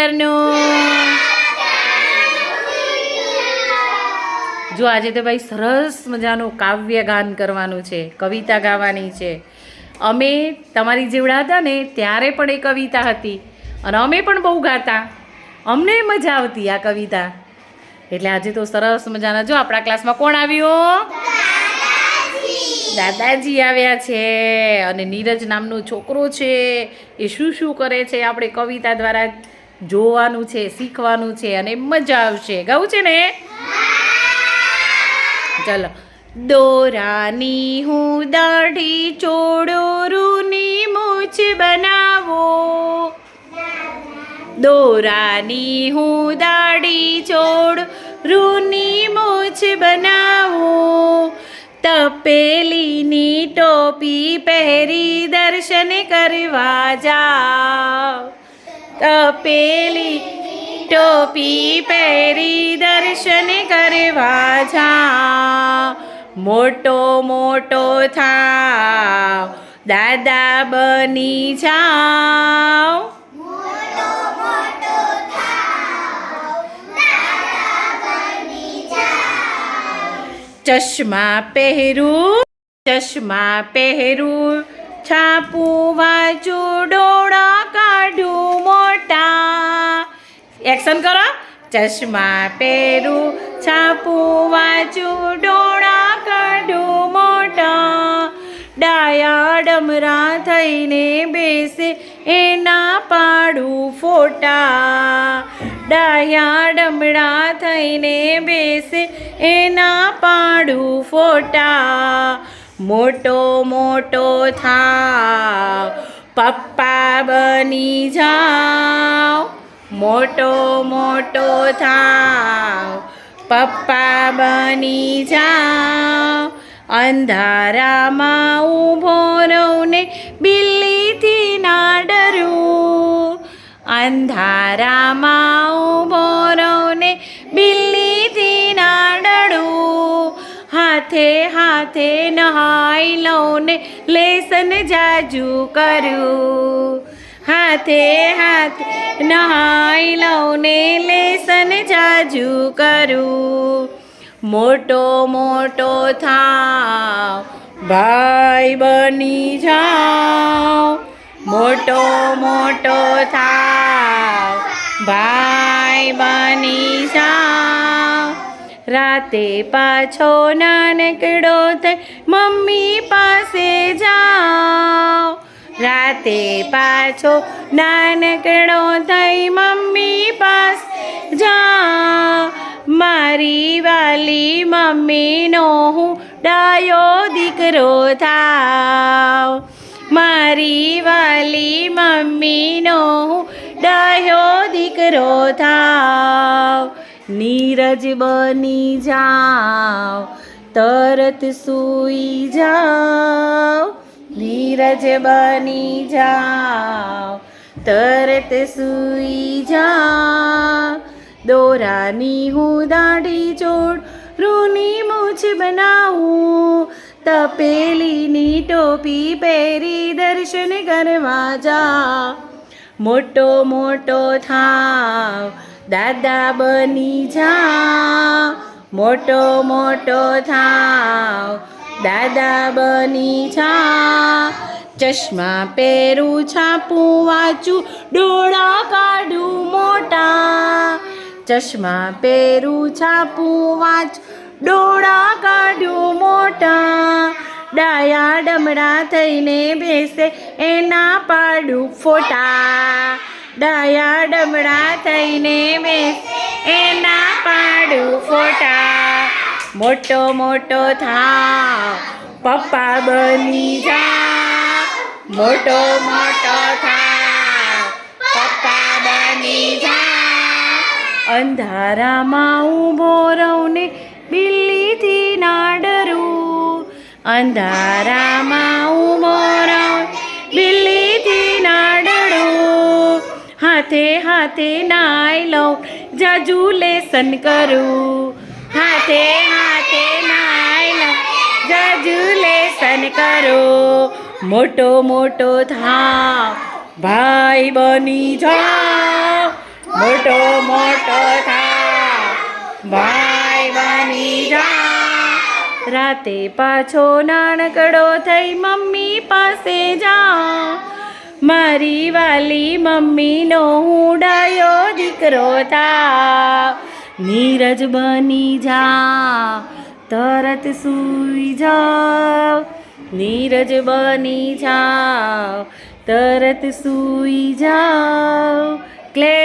ખેતરનું જો આજે તો ભાઈ સરસ મજાનું કાવ્ય ગાન કરવાનું છે, કવિતા ગાવાની છે. અમે તમારી જેવડા હતા ને ત્યારે પણ એ કવિતા હતી અને અમે પણ બહુ ગાતા. અમને મજા આવતી આ કવિતા. એટલે આજે તો સરસ મજાના જો આપણા ક્લાસમાં કોણ આવ્યું દાદાજી આવ્યા છે અને નીરજ નામનો છોકરો છે. એ શું શું કરે છે? આપણે કવિતા દ્વારા જોવાનું છે, શીખવાનું છે અને મજા આવશે. ગાવું છે ને? ચલો. દોરાની હું દાઢી ચોડોરુની મૂછ બનાવો. દોરાની હું દાઢી ચોડ રૂની મૂછ બનાવો. તપેલીની ટોપી પહેરી દર્શન કરવા જાઓ. તપેલી ટોપી પહેરી દર્શન કરવા જા. મોટો મોટો થાવ દાદા બની જાઓ ચશ્મા પહેરું ચશ્મા પહેરું. છાપું વાંચું, ડોળા કાઢું મોટા. એક્શન કરો. ચશ્મા પહેરું, છાપું વાંચું, ડોળા કાઢું મોટા. ડાયા ડમરા થઈને બેસે, એના પાડું ફોટા. ડાયા ડમરા થઈને બેસે, એના પાડું ફોટા. મોટો મોટો થાવ, પપ્પા બની જાઓ મોટો મોટો થાવ, પપ્પા બની જાઓ અંધારામાં ઊભો રહું ને બિલ્લીથી ના ડરું અંધારામાં ઊભો રહું હાથે હાથે નહાઈ લઉં ને લેસન જાજુ કર્યું હાથે હાથે નહાઈ લઉં ને લેસન જાજુ કર્યું મોટો મોટો થાવ, ભાઈ બની જાઓ મોટો મોટો થાવ, ભાઈ બની જાઓ રાતે પાછો નાનકડો થઈ મમ્મી પાસે જાઓ રાતે પાછો નાનકડો થઈ મમ્મી પાસે જાઓ મારી વાલી મમ્મીનો હું ડાયો દીકરો થાવ. મારી વાલી મમ્મીનો હું ડાયો દીકરો થાવ. નીરજ બની જાઓ, તરત સૂઈ જાઓ. નીરજ બની જાઓ, તરત સૂઈ જાઓ. દોરાની હું દાઢી ચોડ રૂની મૂછ બનાવું. તપેલીની ટોપી પહેરી દર્શન કરવા જા મોટો મોટો થાવ દાદા બની જા મોટો મોટો થાવ. દાદા બની જા ચશ્મા પહેરું, છાપું વાંચું, ડોળા કાઢું મોટા. ચશ્મા પહેરું, છાપું વાંચ, ડોળા કાઢું મોટા. ડાયા ડમડા થઈને બેસે, એના પાડું ફોટા. ડાયા ડમડા થઈને મેં એના પાડું ફોટા. મોટો મોટો થા પપ્પા બની જા. મોટો મોટો થા પપ્પા બની જા. અંધારામાં ઊભો રહું ને બિલ્લીથી ના ડરું અંધારામાં ઊભો હાથે હાથે નાઈ લઉં, જાજુ લેસન કરું. હાથે હાથે નાઈ લઉં, જાજુ લેસન કરો. મોટો મોટો થા ભાઈ બની જાઓ મોટો થા ભાઈ બની જા રાતે પાછો નાનકડો થઈ મમ્મી પાસે જા મારી વાલી મમ્મીનો હું ડાયો દીકરો થા નીરજ બની જા, તરત સૂઈ જાવ. નીરજ બની જાવ, તરત સૂઈ જાવ. ક્લે